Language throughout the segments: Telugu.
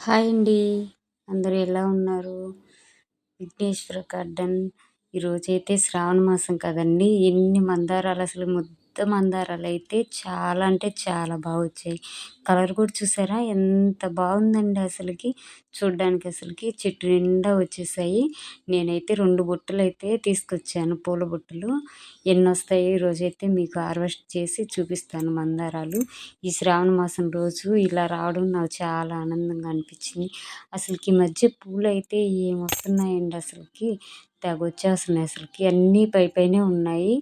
హాయ్ అండి. అందరూ ఎలా ఉన్నారు? విఘ్నేశ్వర గార్డెన్. ఈరోజైతే శ్రావణ మాసం కదండి. ఎన్ని మందారాలు అసలు మొత్తం మందారాలు అయితే చాలా అంటే చాలా బాగా వచ్చాయి కలర్ కూడా చూసారా? ఎంత బాగుందండి అసలుకి. చూడ్డానికి అసలుకి చెట్టు నిండా వచ్చేసాయి. నేనైతే రెండు బుట్టలు అయితే తీసుకొచ్చాను పూల బుట్టలు. ఎన్ని వస్తాయి రోజైతే మీకు హార్వెస్ట్ చేసి చూపిస్తాను మందారాలు. ఈ శ్రావణ మాసం రోజు ఇలా రావడం నాకు చాలా ఆనందంగా అనిపించింది. అసలుకి ఈ మధ్య పూలు అయితే ఏమొస్తున్నాయండి అసలుకి? తెగ వచ్చేస్తున్నాయి అసలుకి. అన్నీ పై పైనే ఉన్నాయి.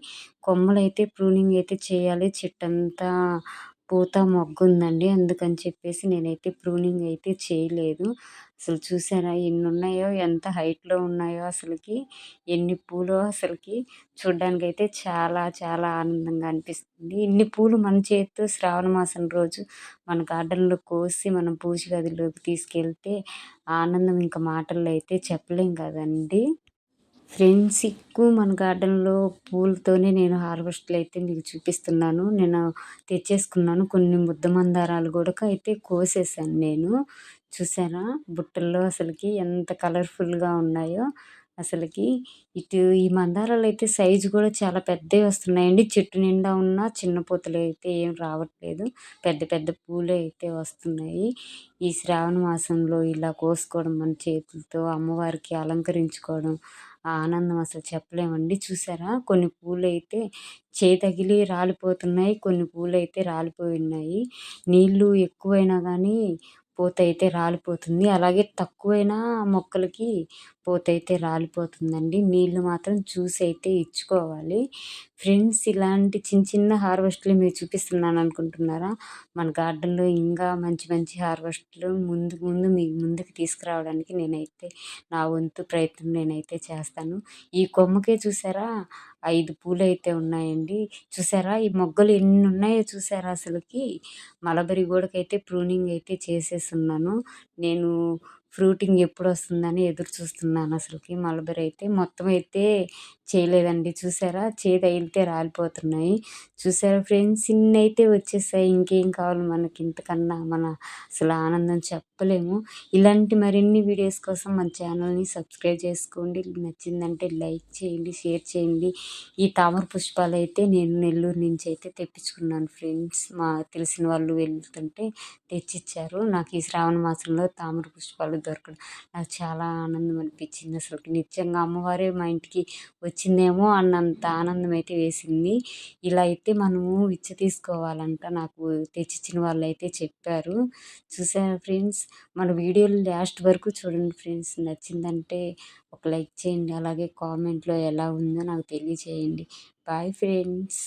కొమ్మలు అయితే ప్రూనింగ్ అయితే చేయాలి. చెట్టు అంతా పూత మొగ్గు ఉందండి అందుకని చెప్పేసి నేనైతే ప్రూనింగ్ అయితే చేయలేదు. అసలు చూసారా ఎన్ని ఉన్నాయో ఎంత హైట్లో ఉన్నాయో అసలుకి. ఎన్ని పూలు అసలుకి చూడ్డానికి అయితే చాలా చాలా ఆనందంగా అనిపిస్తుంది. ఇన్ని పూలు మన చేతితో శ్రావణ మాసం రోజు మన గార్డెన్లో కోసి మనం పూజ గదిలోకి తీసుకెళ్తే ఆనందం ఇంకా మాటల్లో అయితే చెప్పలేం కదండి. ఫ్రెండ్స్ ఎక్కువ మన గార్డెన్లో పూలతోనే నేను హార్వెస్ట్లు అయితే మీకు చూపిస్తున్నాను. నేను తెచ్చేసుకున్నాను. కొన్ని ముద్ద మందారాలు కూడా అయితే కోసేసాను నేను. చూసారా? బుట్టల్లో అసలుకి ఎంత కలర్ఫుల్గా ఉన్నాయో అసలుకి. ఇటు ఈ మందారాలు అయితే సైజు కూడా చాలా పెద్దవి వస్తున్నాయండి. చెట్టు నిండా ఉన్న చిన్న పూతలు అయితే ఏం రావట్లేదు. పెద్ద పెద్ద పూలే అయితే వస్తున్నాయి. ఈ శ్రావణ మాసంలో ఇలా కోసుకోవడం మన చేతులతో అమ్మవారికి అలంకరించుకోవడం ఆ ఆనందం అసలు చెప్పలేమండి. చూసారా? కొన్ని పూలు అయితే చేయి తగిలి రాలిపోతున్నాయి కొన్ని పూలు అయితే రాలిపోయి ఉన్నాయి. నీళ్ళు ఎక్కువైనా కానీ పూత అయితే రాలిపోతుంది. అలాగే తక్కువైనా మొక్కలకి పూత అయితే రాలిపోతుందండి. నీళ్ళు మాత్రం చూసి అయితే ఇచ్చుకోవాలి. ఫ్రెండ్స్ ఇలాంటి చిన్న చిన్న హార్వెస్ట్లు మీరు చూపిస్తున్నాను అనుకుంటున్నారా? మన గార్డెన్లో ఇంకా మంచి మంచి హార్వెస్ట్లు ముందు ముందు మీ ముందుకు తీసుకురావడానికి నేనైతే నా వంతు ప్రయత్నం నేనైతే చేస్తాను. ఈ కొమ్మకే చూసారా? ఐదు పూలు అయితే ఉన్నాయండి. చూసారా? ఈ మొగ్గలు ఎన్ని ఉన్నాయో చూసారా అసలుకి? మలబరి గోడకైతే ప్రూనింగ్ అయితే చేసేస్తున్నాను నేను ఫ్రూటింగ్ ఎప్పుడు వస్తుందని ఎదురు చూస్తున్నాను అసలుకి. మలబరి అయితే మొత్తం అయితే చేయలేదండి. చూసారా? చేతి తగిలితే రాలిపోతున్నాయి. చూసారా ఫ్రెండ్స్? ఇన్ని అయితే వచ్చేసాయి. ఇంకేం కావాలి మనకి? ఇంతకన్నా మన అసలు ఆనందం చెప్పలేము. ఇలాంటి మరిన్ని వీడియోస్ కోసం మన ఛానల్ని సబ్స్క్రైబ్ చేసుకోండి. నచ్చిందంటే లైక్ చేయండి షేర్ చేయండి. ఈ తామర పుష్పాలు అయితే నేను నెల్లూరు నుంచి అయితే తెప్పించుకున్నాను ఫ్రెండ్స్. మా తెలిసిన వాళ్ళు వెళ్తుంటే తెచ్చిచ్చారు. నాకు ఈ శ్రావణ మాసంలో తామర పుష్పాలు దొరకడం నాకు చాలా ఆనందం అనిపించింది. అసలు నిజంగా అమ్మవారే మా ఇంటికి వచ్చి వచ్చిందేమో అన్నంత ఆనందం అయితే వేసింది. ఇలా అయితే మనము విచ్చ తీసుకోవాలంట నాకు తెచ్చిచ్చిన వాళ్ళు అయితే చెప్పారు. చూసారా ఫ్రెండ్స్? మన వీడియోలు లాస్ట్ వరకు చూడండి ఫ్రెండ్స్. నచ్చిందంటే ఒక లైక్ చేయండి. అలాగే కామెంట్లో ఎలా ఉందో నాకు తెలియచేయండి. Bye friends.